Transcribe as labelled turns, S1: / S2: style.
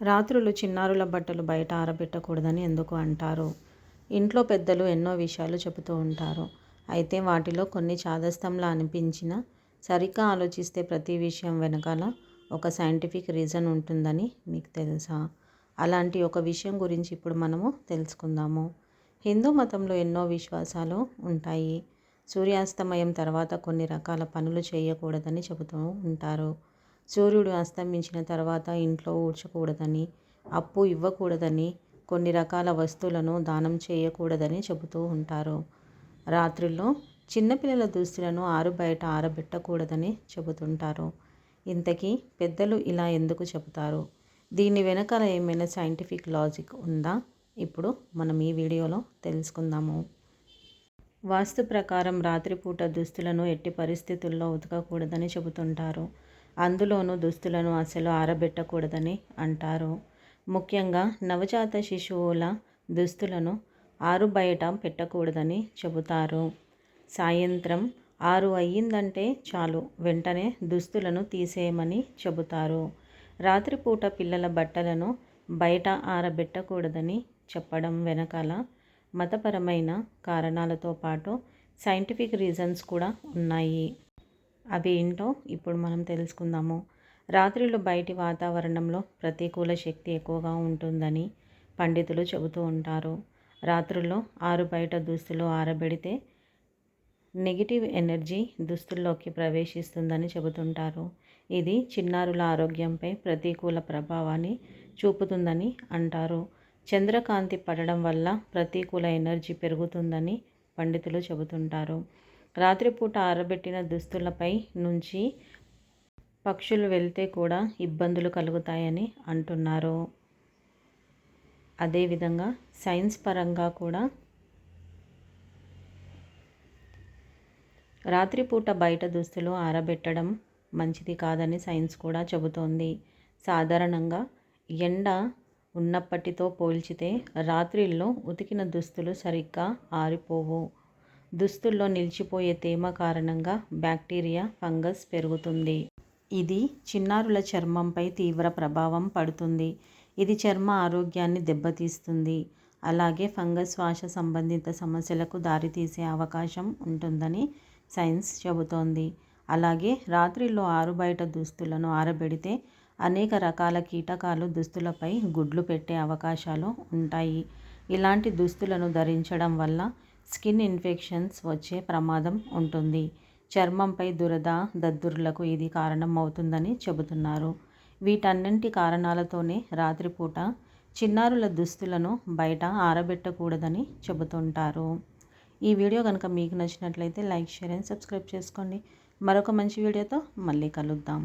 S1: రాత్రులు చిన్నారుల బట్టలు బయట ఆరబెట్టకూడదని ఎందుకు అంటారు? ఇంట్లో పెద్దలు ఎన్నో విషయాలు చెబుతూ ఉంటారు. అయితే వాటిలో కొన్ని చాదస్తంలా అనిపించినా సరిగ్గా ఆలోచిస్తే ప్రతి విషయం వెనకాల ఒక సైంటిఫిక్ రీజన్ ఉంటుందని మీకు తెలుసా? అలాంటి ఒక విషయం గురించి ఇప్పుడు మనము తెలుసుకుందాము. హిందూ మతంలో ఎన్నో విశ్వాసాలు ఉంటాయి. సూర్యాస్తమయం తర్వాత కొన్ని రకాల పనులు చేయకూడదని చెబుతూ ఉంటారు. సూర్యుడు అస్తమించిన తర్వాత ఇంట్లో ఊడ్చకూడదని అప్పు ఇవ్వకూడదని కొన్ని రకాల వస్తువులను దానం చేయకూడదని చెబుతూ ఉంటారు. రాత్రిలో చిన్నపిల్లల దుస్తులను ఆరు బయట ఆరబెట్టకూడదని చెబుతుంటారు. ఇంతకీ పెద్దలు ఇలా ఎందుకు చెబుతారు? దీని వెనకాల ఏమైనా సైంటిఫిక్ లాజిక్ ఉందా? ఇప్పుడు మనం ఈ వీడియోలో తెలుసుకుందాము. వాస్తు ప్రకారం రాత్రిపూట దుస్తులను ఎట్టి పరిస్థితుల్లో ఉతకకూడదని చెబుతుంటారు. అందులోనూ దుస్తులను అసలు ఆరబెట్టకూడదని అంటారు. ముఖ్యంగా నవజాత శిశువుల దుస్తులను ఆరు బయట పెట్టకూడదని చెబుతారు. సాయంత్రం ఆరు అయ్యిందంటే చాలు వెంటనే దుస్తులను తీసేయమని చెబుతారు. రాత్రిపూట పిల్లల బట్టలను బయట ఆరబెట్టకూడదని చెప్పడం వెనకాల మతపరమైన కారణాలతో పాటు సైంటిఫిక్ రీజన్స్ కూడా ఉన్నాయి. అవి ఏంటో ఇప్పుడు మనం తెలుసుకుందాము. రాత్రిలో బయటి వాతావరణంలో ప్రతికూల శక్తి ఎక్కువగా ఉంటుందని పండితులు చెబుతూ ఉంటారు. రాత్రుల్లో ఆరు బయట దుస్తులు ఆరబెడితే నెగిటివ్ ఎనర్జీ దుస్తుల్లోకి ప్రవేశిస్తుందని చెబుతుంటారు. ఇది చిన్నారుల ఆరోగ్యంపై ప్రతికూల ప్రభావాన్ని చూపుతుందని అంటారు. చంద్రకాంతి పడడం వల్ల ప్రతికూల ఎనర్జీ పెరుగుతుందని పండితులు చెబుతుంటారు. రాత్రిపూట ఆరబెట్టిన దుస్తులపై నుంచి పక్షులు వెళ్తే కూడా ఇబ్బందులు కలుగుతాయని అంటున్నారు. అదేవిధంగా సైన్స్ పరంగా కూడా రాత్రిపూట బయట దుస్తులు ఆరబెట్టడం మంచిది కాదని సైన్స్ కూడా చెబుతోంది. సాధారణంగా ఎండ ఉన్నప్పటితో పోల్చితే రాత్రిల్లో ఉతికిన దుస్తులు సరిగ్గా ఆరిపోవు. దుస్తుల్లో నిలిచిపోయే తేమ కారణంగా బ్యాక్టీరియా ఫంగస్ పెరుగుతుంది. ఇది చిన్నారుల చర్మంపై తీవ్ర ప్రభావం పడుతుంది. ఇది చర్మ ఆరోగ్యాన్ని దెబ్బతీస్తుంది. అలాగే ఫంగస్ శ్వాస సంబంధిత సమస్యలకు దారితీసే అవకాశం ఉంటుందని సైన్స్ చెబుతోంది. అలాగే రాత్రిలో ఆరుబయట దుస్తులను ఆరబెడితే అనేక రకాల కీటకాలు దుస్తులపై గుడ్లు పెట్టే అవకాశాలు ఉంటాయి. ఇలాంటి దుస్తులను ధరించడం వల్ల స్కిన్ ఇన్ఫెక్షన్స్ వచ్చే ప్రమాదం ఉంటుంది. చర్మంపై దురద దద్దుర్లకు ఇది కారణం అవుతుందని చెబుతున్నారు. వీటన్నింటి కారణాలతోనే రాత్రిపూట చిన్నారుల దుస్తులను బయట ఆరబెట్టకూడదని చెబుతుంటారు. ఈ వీడియో కనుక మీకు నచ్చినట్లయితే లైక్ షేర్ అండ్ సబ్స్క్రైబ్ చేసుకోండి. మరొక మంచి వీడియోతో మళ్ళీ కలుద్దాం.